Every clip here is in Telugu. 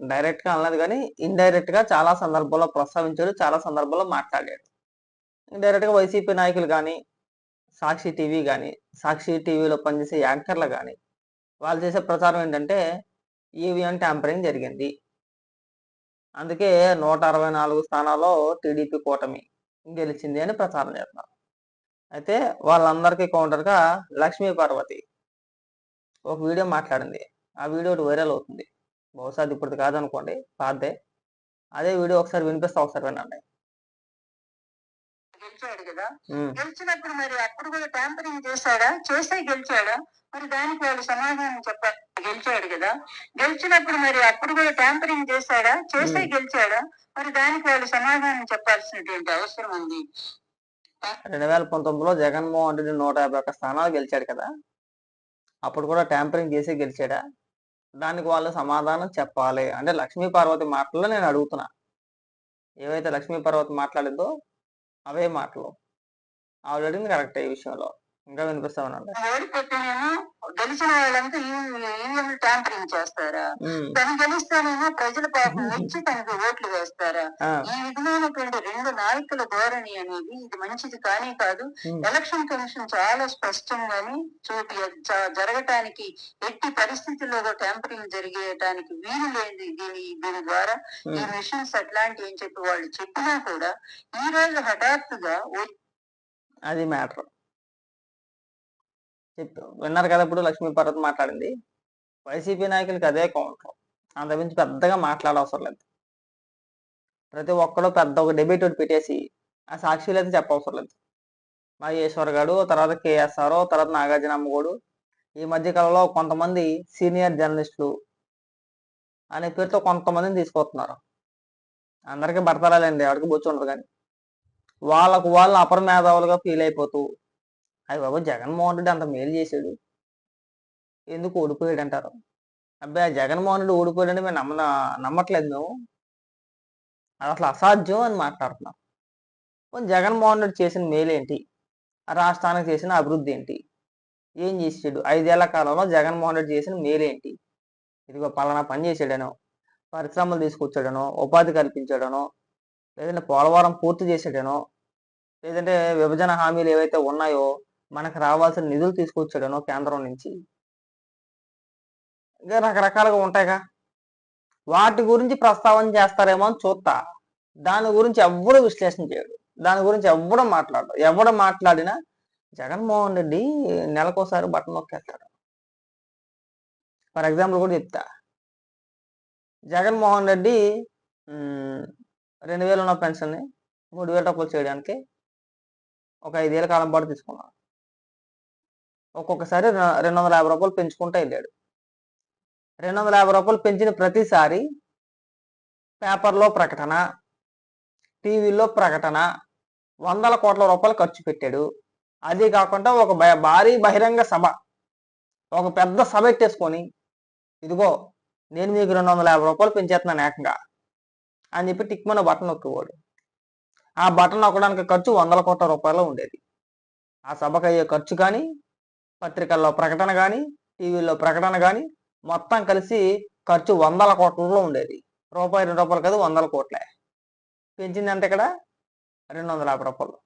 డైరెక్ట్గా అనలేదు కానీ ఇండైరెక్ట్గా చాలా సందర్భాల్లో ప్రస్తావించాడు చాలా సందర్భాల్లో మాట్లాడాడు డైరెక్ట్గా వైసీపీ నాయకులు కానీ సాక్షి టీవీ కానీ సాక్షి టీవీలో పనిచేసే యాంకర్లు కానీ వాళ్ళు చేసే ప్రచారం ఏంటంటే ఈవీఎం ట్యాంపరింగ్ జరిగింది. అందుకే నూట అరవై నాలుగు స్థానాల్లో టీడీపీ కూటమి గెలిచింది అని ప్రచారం చేస్తున్నారు. అయితే వాళ్ళందరికీ కౌంటర్గా లక్ష్మీ పార్వతి ఒక వీడియో మాట్లాడింది. ఆ వీడియో వైరల్ అవుతుంది. బహుశా అది ఇప్పుడు కాదనుకోండి పాతదే అదే వీడియో ఒకసారి వినిపిస్తా ఒకసారి వినండి. గెలిచాడు కదా. గెలిచినప్పుడు మరి అప్పుడు కూడా ట్యాంపరింగ్ చేశాడా? చేస్తే గెలిచాడా? మరి దానికి వాళ్ళు సమాధానం చెప్పాలి గెలిచాడు కదా. గెలిచినప్పుడు మరి అప్పుడు కూడా ట్యాంపరింగ్ చేశాడా? చేస్తే. గెలిచాడా? మరి దానికి వాళ్ళు సమాధానం చెప్పాల్సినటువంటి అవసరం ఉంది. రెండు వేల పంతొమ్మిదిలో జగన్మోహన్ రెడ్డి నూట యాభై ఒక్క స్థానాలు గెలిచాడు కదా. అప్పుడు కూడా ట్యాంపరింగ్ చేసి గెలిచాడా? దానికి వాళ్ళు సమాధానం చెప్పాలి. అంటే లక్ష్మీ పార్వతి మాటల్లో నేను అడుగుతున్నా. ఏవైతే లక్ష్మీ పార్వతి మాట్లాడిందో అవే మాటలు. ఆవిడ అడిగింది కరెక్ట్ ఈ విషయంలో. ఇంకా వినిపిస్తామనండి ఓడిపోతేనేమో గెలిచిన వాళ్ళంతా ట్యాంపరింగ్ చేస్తారా? ఉమ్, తను గెలిస్తేనేమో ప్రజల పాపం వచ్చి తనకు ఓట్లు వేస్తారా? ఈ విధమైనటువంటి రెండు నాయకుల ధోరణి అనేది ఇది మంచిది కానీ కాదు. ఎలక్షన్ కమిషన్ చాలా స్పష్టంగానే చూపి జరగటానికి ఎట్టి పరిస్థితుల్లో ట్యాంపరింగ్ జరిగేయటానికి వీలు లేదు దీని దీని ద్వారా ఈ. మిషన్స్ అట్లాంటివి అని చెప్పి వాళ్ళు చెప్పినా కూడా ఈ రోజు హఠాత్తుగా అది మ్యాటర్ చెప్పు. విన్నారు కదా ఇప్పుడు లక్ష్మీ పార్వతి మాట్లాడింది. వైసీపీ నాయకులకి అదే కౌంటర్. అంతకుమించి పెద్దగా మాట్లాడవసరం లేదు. ప్రతి ఒక్కడు పెద్ద ఒక డెబేట్ ఒకటి పెట్టేసి ఆ సాక్షిలు అయితే చెప్పవసరం లేదు. మహేశ్వర్ గారు తర్వాత కేఎస్ఆర్ తర్వాత నాగార్జున అమ్మగోడు ఈ మధ్య కాలంలో కొంతమంది సీనియర్ జర్నలిస్టులు అనే పేరుతో కొంతమందిని తీసుకొస్తున్నారు అందరికీ భర్తరాలండి ఎవరికి బొచ్చు ఉండదు కానీ. వాళ్ళకు వాళ్ళు అపర మేధావులుగా ఫీల్ అయిపోతూ అవి బాబు జగన్మోహన్ రెడ్డి అంత మేలు చేశాడు. ఎందుకు ఓడిపోయాడు అంటారు అబ్బాయి జగన్మోహన్ రెడ్డి ఓడిపోయాడని మేము నమ్మ నమ్మట్లేదు మేము. అసలు అసాధ్యం అని మాట్లాడుతున్నారు జగన్మోహన్ రెడ్డి చేసిన మేలేంటి రాష్ట్రానికి చేసిన అభివృద్ధి ఏంటి? ఏం చేసాడు? ఐదేళ్ళ కాలంలో జగన్మోహన్ రెడ్డి చేసిన మేలేంటి ఇదిగో పలానా పని చేసాడనో పరిశ్రమలు తీసుకొచ్చాడనో ఉపాధి కల్పించాడనో లేదంటే పోలవరం పూర్తి చేసాడనో లేదంటే విభజన హామీలు ఏవైతే ఉన్నాయో మనకు రావాల్సిన నిధులు తీసుకొచ్చాడనో కేంద్రం నుంచి. ఇంకా రకరకాలుగా ఉంటాయిగా. వాటి గురించి ప్రస్తావన చేస్తారేమో అని చూస్తా. దాని గురించి ఎవ్వడు విశ్లేషణ చేయడు. దాని గురించి ఎవ్వడం మాట్లాడు ఎవడు మాట్లాడినా జగన్మోహన్ రెడ్డి నెలకోసారి బట్టన్ నొక్కేస్తాడు. ఫర్ ఎగ్జాంపుల్ కూడా చెప్తా. జగన్మోహన్ రెడ్డి రెండు వేలు ఉన్న పెన్షన్ని మూడు వేల రూపాయలు చేయడానికి ఒక ఐదేళ్ళ కాలం పాటు తీసుకున్నాడు. ఒక్కొక్కసారి రెండు వందల యాభై రూపాయలు పెంచుకుంటూ వెళ్ళాడు. రెండు వందల యాభై రూపాయలు పెంచిన ప్రతిసారి పేపర్లో ప్రకటన టీవీలో ప్రకటన వందల కోట్ల రూపాయలు ఖర్చు పెట్టాడు. అది కాకుండా ఒక భారీ బహిరంగ సభ ఒక పెద్ద సభ ఎట్టేసుకొని ఇదిగో నేను మీకు రెండు వందల యాభై రూపాయలు పెంచేస్తున్నాను ఏకంగా అని చెప్పి టిక్మన్న బటన్ నొక్కేవాడు. ఆ బటన్ నొక్కడానికి ఖర్చు వందల కోట్ల రూపాయలు ఉండేది. ఆ సభకు అయ్యే ఖర్చు కానీ పత్రికల్లో ప్రకటన కానీ టీవీలో ప్రకటన కానీ మొత్తం కలిసి ఖర్చు వందల కోట్లలో ఉండేది. రూపాయి రెండు రూపాయలు కాదు వందల కోట్లే. పెంచింది ఇక్కడ? రెండు వందల యాభై రూపాయలు.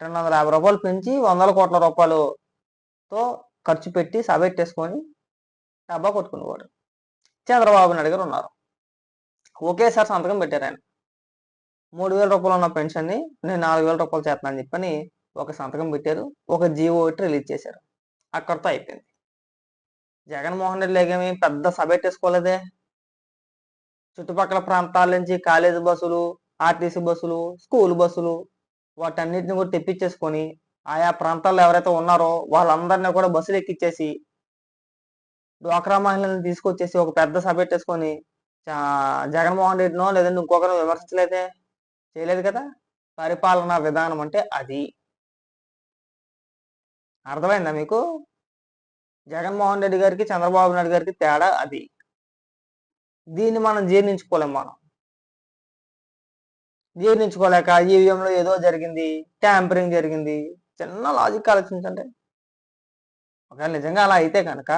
రెండు వందల యాభై రూపాయలు పెంచి వందల కోట్ల రూపాయలతో ఖర్చు పెట్టి సభ పెట్టేసుకొని డబ్బా కొట్టుకునేవాడు. చంద్రబాబు నాయుడు గారు ఉన్నారు. ఒకేసారి సంతకం పెట్టారు ఆయన. మూడు వేల రూపాయలు ఉన్న పెన్షన్ని నేను నాలుగు వేల రూపాయలు చేస్తున్నాను చెప్పని ఒక సంతకం పెట్టారు. ఒక జీవో ఒకటి రిలీజ్ చేశారు. అక్కడితో అయిపోయింది. జగన్మోహన్ రెడ్డి లేకేమి పెద్ద సభ పెట్టేసుకోలేదే. చుట్టుపక్కల ప్రాంతాల నుంచి కాలేజీ బస్సులు ఆర్టీసీ బస్సులు స్కూల్ బస్సులు వాటన్నిటిని కూడా తెప్పించేసుకొని ఆయా ప్రాంతాల్లో ఎవరైతే ఉన్నారో వాళ్ళందరినీ కూడా బస్సులు ఎక్కిచ్చేసి డ్వాక్రా మహిళలను తీసుకొచ్చేసి ఒక పెద్ద సభ పెట్టేసుకొని జగన్మోహన్ రెడ్డినో లేదంటే ఇంకొకరు విమర్శించలేదే? చేయలేదు కదా? పరిపాలనా విధానం అంటే అది. అర్థమైందా మీకు? జగన్మోహన్ రెడ్డి గారికి చంద్రబాబు నాయుడు గారికి తేడా అది. దీన్ని మనం జీర్ణించుకోలేం మనం. జీర్ణించుకోలేక ఈవీఎంలో ఏదో జరిగింది ట్యాంపరింగ్ జరిగింది చిన్న లాజిక్ ఆలోచించండి. ఒకవేళ నిజంగా అలా అయితే కనుక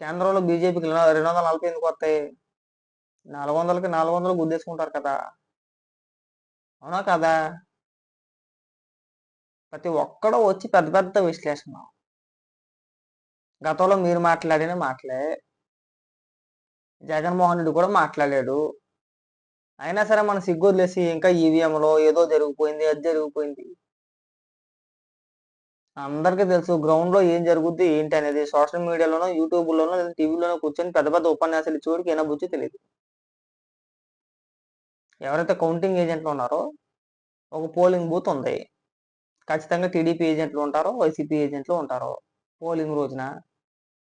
కేంద్రంలో బీజేపీకి రెండు వందల నలభై ఎందుకు వస్తాయి. నాలుగు వందలకి నాలుగు వందలు గుద్దేసుకుంటారు కదా. అవునా కదా? ప్రతి ఒక్కడో వచ్చి పెద్ద పెద్ద విశ్లేషణ గతంలో మీరు మాట్లాడిన మాటలే. జగన్మోహన్ రెడ్డి కూడా మాట్లాడాడు. అయినా సరే మన సిగ్గొదిలేసి ఇంకా ఈవీఎంలో ఏదో జరిగిపోయింది అది జరిగిపోయింది. అందరికీ తెలుసు గ్రౌండ్లో ఏం జరుగుద్ది ఏంటి అనేది. సోషల్ మీడియాలోనో యూట్యూబ్ లోనో లేదా టీవీలోనో కూర్చొని పెద్ద పెద్ద ఉపన్యాసాలు ఇచ్చేవాడికి ఏనా బుచ్చి తెలియదు. ఎవరైతే కౌంటింగ్ ఏజెంట్లు ఉన్నారో ఒక పోలింగ్ బూత్ ఉంది. ఖచ్చితంగా టీడీపీ ఏజెంట్లు ఉంటారో వైసీపీ ఏజెంట్లు ఉంటారో. పోలింగ్ రోజున